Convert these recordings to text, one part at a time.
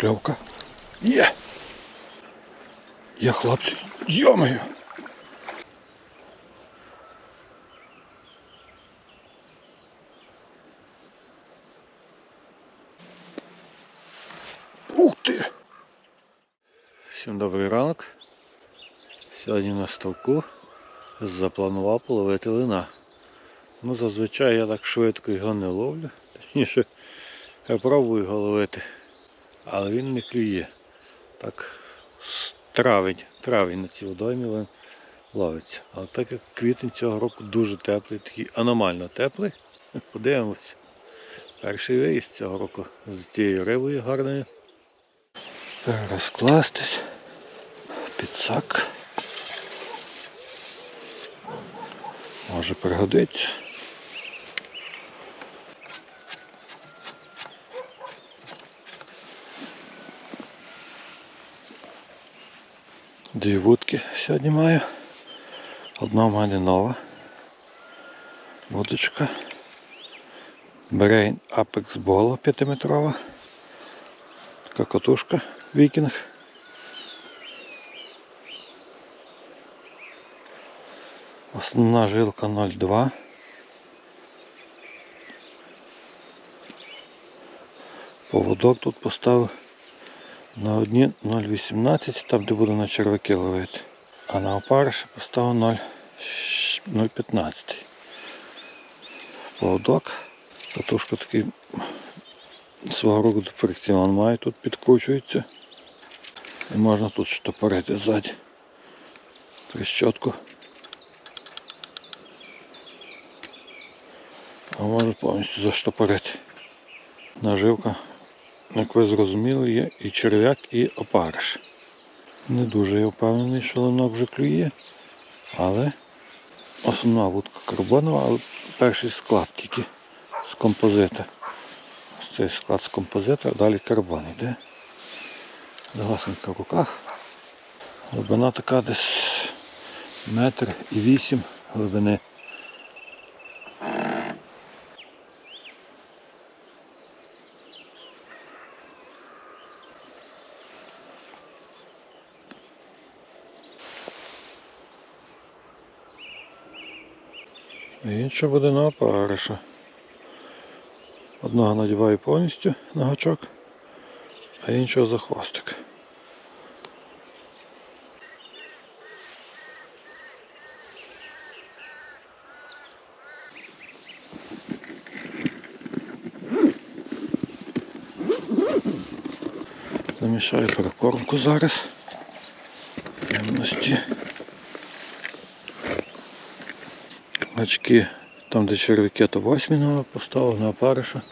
Покльовка. Є! Є, хлопці. Йомаю! Ух ти! Всім добрий ранок. Сьогодні на ставку запланував половити лина. Ну, зазвичай я так швидко його не ловлю. Точніше, я пробую його ловити, але він не клює. Так травень, травень на цій водоймі він ловиться. Але так як квітень цього року дуже теплий, такий аномально теплий, подивимося. Перший виїзд цього року з цією рибою гарною. Розкластись. Підсак. Може пригодиться. Дві вудки сьогодні маю. Одна в мене нова. Вудочка. Brain Apex Bolo 5-метрова. Така катушка Вікінг. Основна жилка 0,2. Поводок тут поставив на одні 0,18, там де буду на черваки ловити. А на опариші поставив 0,15. Поводок. Катушка такий свого року фрикціон має, тут підкручується. І можна тут штопорити ззаді. Трещотку. А можна повністю заштопорити. Наживка, як ви зрозуміли, є і черв'як, і опариш. Не дуже я впевнений, що линок вже клює, але основна вудка карбонова, але перший склад тільки з композита. Ось цей склад з композита, а далі карбон йде. Гасненька в руках. Глибина така десь метр і вісім глибини. І буде на опариша. Одного надіваю повністю на гачок, а іншого за хвостик. Замішаю прикормку зараз. Ємності. Гачки там, де черв'яки, то 8 номер поставив на опариша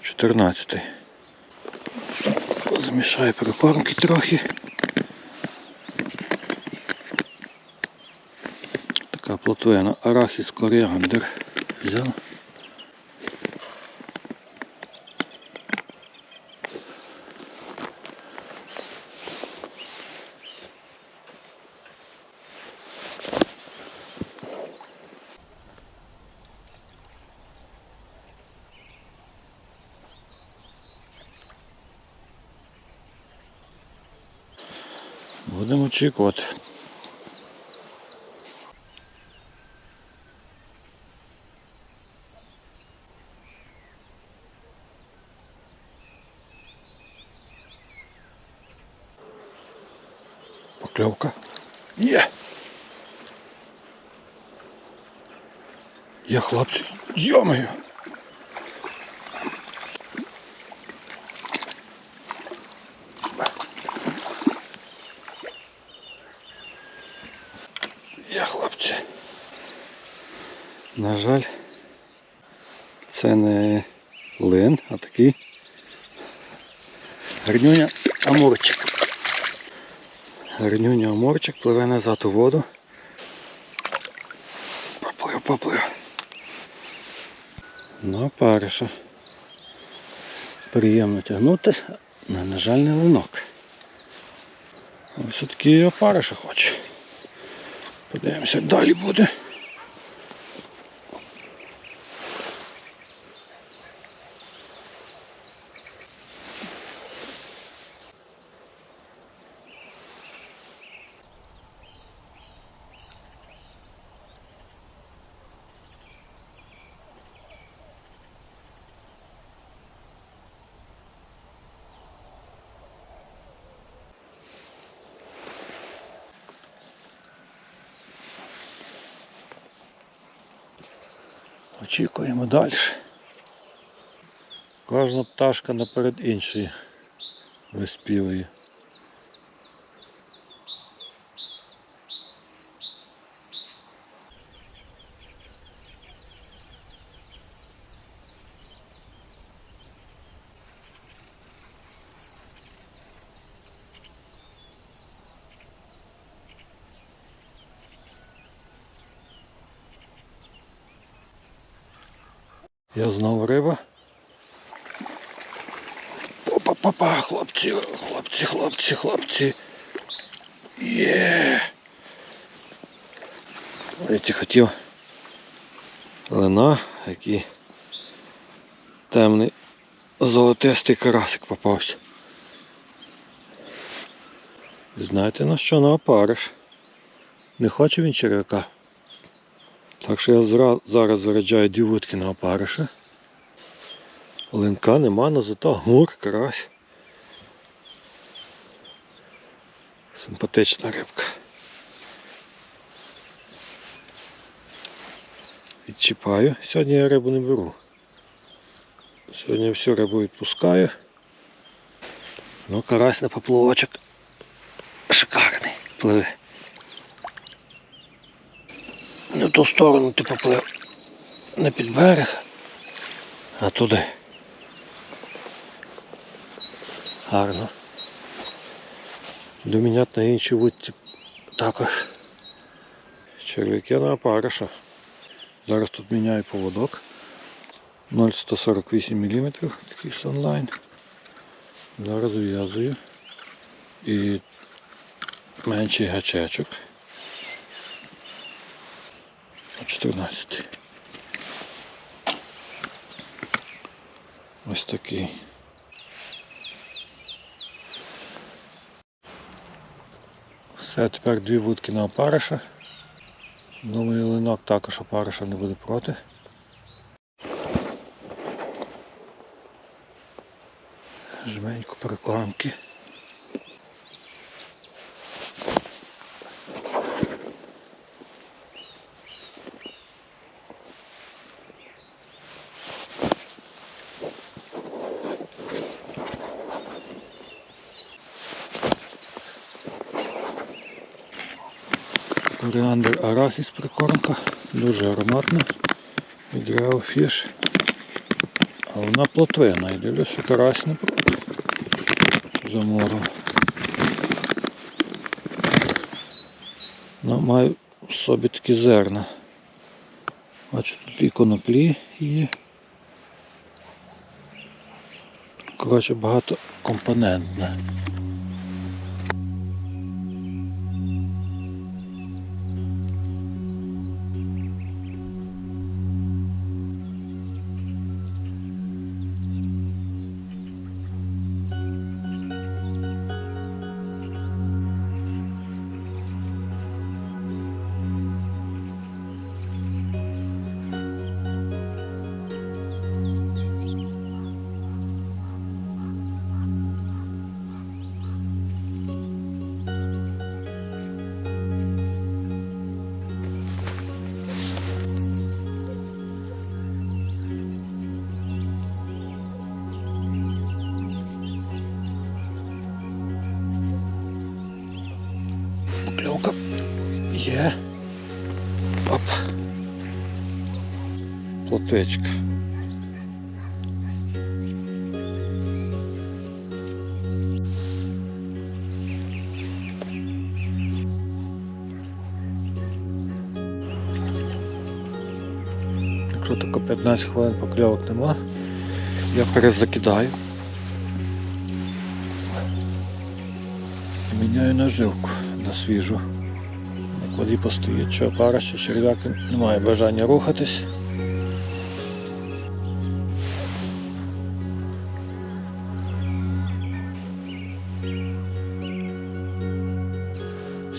14. Замішаю прикормки трохи. Така плотвина, арахіс коріандр взяв. Очікувати. Покльовка. Є. Є хлопці. Йомаю. Є хлопці. На жаль, це не лин, а такий гарнюня амурчик. Гарнюня амурчик пливе назад у воду. Поплив, поплив. На париша. Приємно тягнути, але, на жаль, не линок. Ось такий опариша хоче. Подивимося, далі буде. Очікуємо далі. Кожна пташка наперед іншої виспівує. Я знову риба. Опа-па-па, хлопці, хлопці, хлопці, хлопці. Є. Видите, хотів лина, який темний золотистий карасик попався. Знаєте на що на опариш? Не хоче він черв'яка. Так що я зараз заряджаю дві вудки на опариша. Линка нема, але зато гур, карась. Симпатична рибка. Відчіпаю. Сьогодні я рибу не беру. Сьогодні всю рибу відпускаю. Ну, карась на поплавочок шикарний. Пливе. Не в ту сторону ти поплив. Не під берег, а туди. Гарно. Домінят на іншій вудці також. Черв'яки на опариша. Зараз тут міняю поводок. 0,148 мм, такий сонлайн. Зараз в'язую. І менший гачечок. 14. Ось такий. Все, тепер дві вудки на опариша. Думаю, линок також опариша не буде проти. Жменьку прикормки. Коріандр арахіс прикормка, дуже ароматна. Від Fish. А вона плотвина, і дивлюсь, що карась не проти. Замору. Ну, маю в собі такі зерна. Бачу, тут і коноплі є. Коротше, багато компонентне. Плотвичка. Якщо тако 15 хвилин покльовок нема, я перезакидаю. Міняю наживку на свіжу. На воді постоїть, що пара, що черв'як не має бажання рухатись.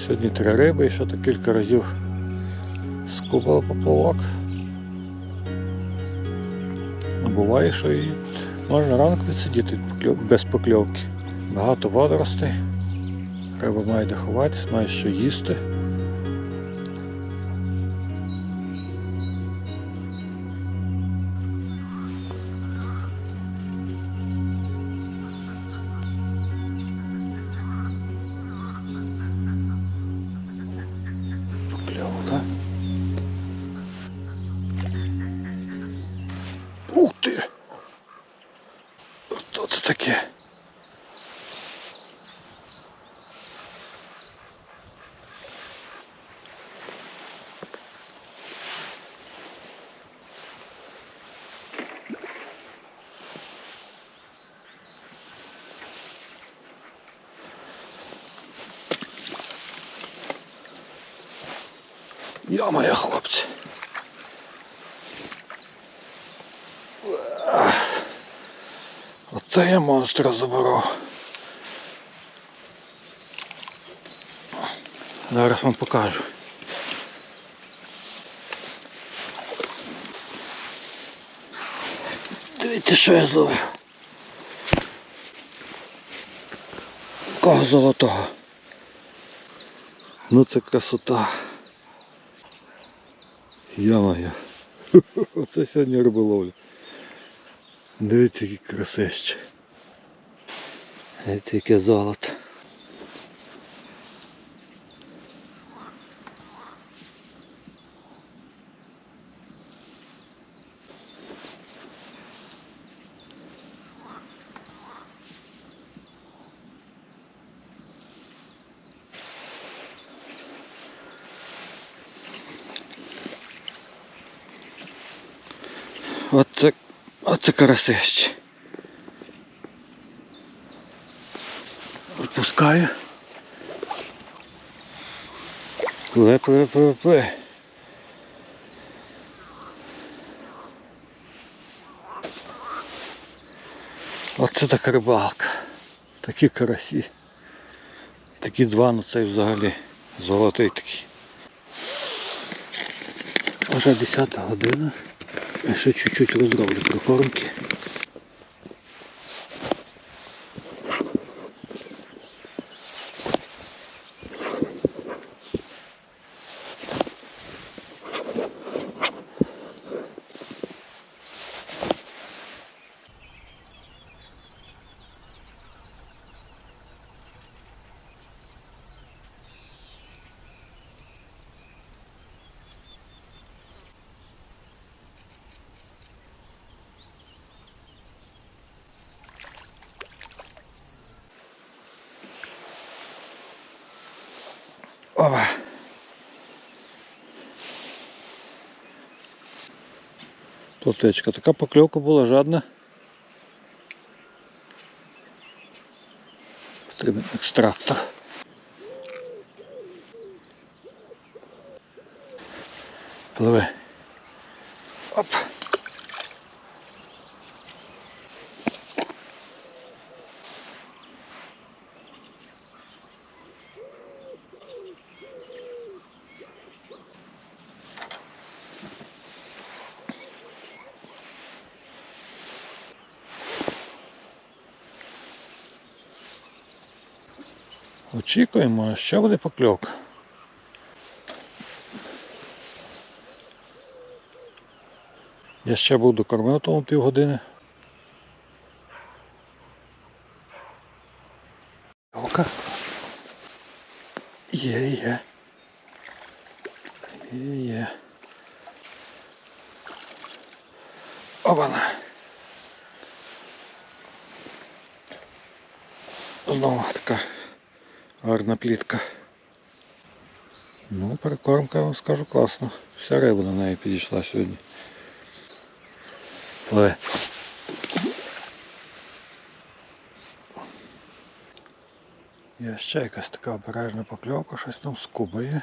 Сьогодні три риби ще так кілька разів скубав поплавок. Буває, що і можна ранку відсидіти без покльовки. Багато водоростей. Риба має де ховатися, має що їсти. Йо-моє, хлопці. Оце я монстра заборов. Зараз вам покажу. Дивіться, що я зловив. Кого золотого. Ну це красота. Я-моя. Оце сьогодні риболовля. Дивіться, які красище. Дивіться, яке золото. Оце, оце карасище. Відпускаю. Пливе, пливе, пливе, пливе. Оце така рибалка. Такі карасі. Такі два, ну це взагалі золотий такий. Вже 10 година. Ще чуть-чуть розроблю прикормки. Опа. Плотечка. Така покльовка була жадна. Потрібен екстрактор. Пливе. Оп. Очікуємо, що буде покльовка. Я ще буду кормив тому півгодини. Ока. Є, є. Є, є. Обана. Знову така гарна плітка. Ну, прикормка, я вам скажу, класно. Вся риба на неї підійшла сьогодні. Пливе. Є ще якась така обережна покльовка, щось там скубає.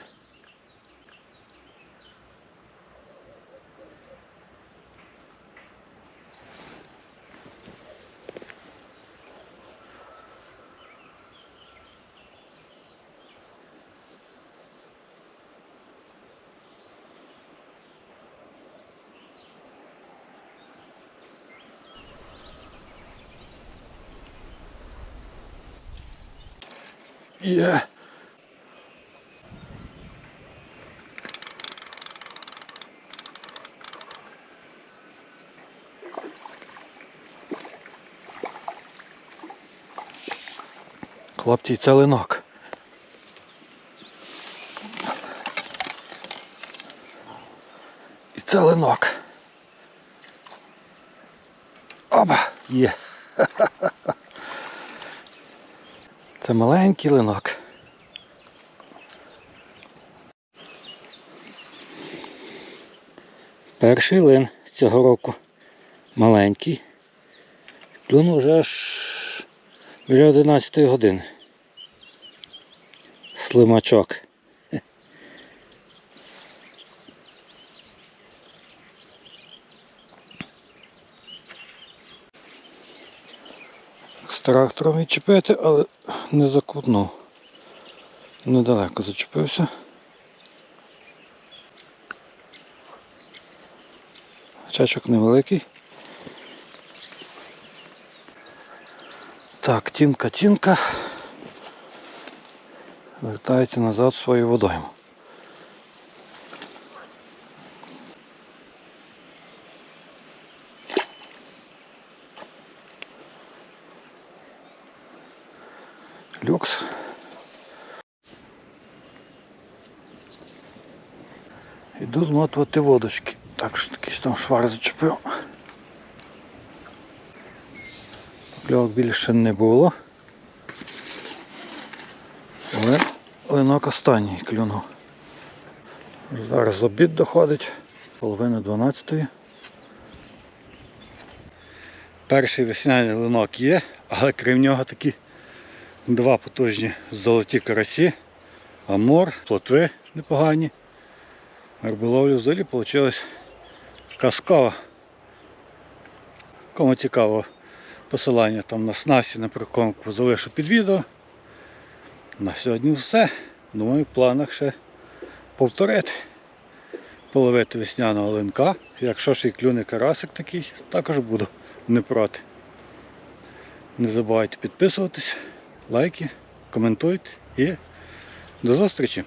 Є. Хлопці, це линок. І це линок. Оба, є. Це маленький линок. Перший лин цього року маленький. Плюнув вже аж біля 11 години. Слимачок. З трактором відчепити, але не закутнув. Недалеко зачепився. Чачок невеликий. Так, тінка, тінка. Вертається назад в свою водойму. Люкс. Іду змотувати водочки. Так що якийсь там швар зачепив. Покльовок більше не було. Але линок останній клюнув. Зараз обід доходить, половина 12-ї. Перший весняний линок є, але крім нього такі два потужні золоті карасі, амор, плотви непогані. Риболовлю в золі вийшла казкова. Кому цікаво посилання там на снасті, на прикормку залишу під відео. На сьогодні все. Думаю, в планах ще повторити. Половити весняного линка. Якщо ще й клюне карасик такий, також буду не проти. Не забувайте підписуватись, лайки, коментуйте і до зустрічі!